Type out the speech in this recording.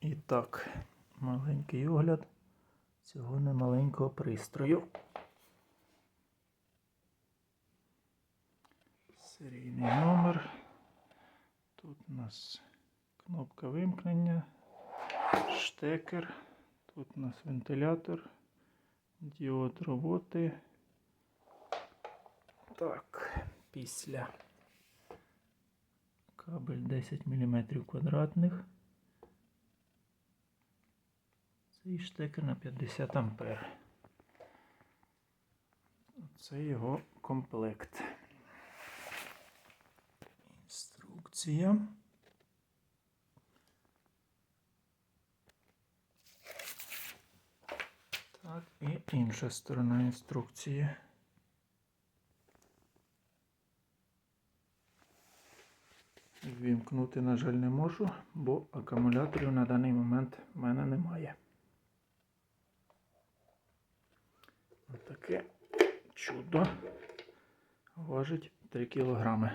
І так, маленький огляд цього немаленького пристрою. Серійний номер. Тут у нас кнопка вимкнення, штекер. Тут у нас вентилятор, діод роботи. Так, після кабель 10 мм квадратних. Цей штекер на 50 ампер. Це його комплект. Інструкція. Так, і інша сторона інструкції. Вімкнути, на жаль, не можу, бо акумуляторів на даний момент в мене немає. Отаке чудо важить 3 кілограми.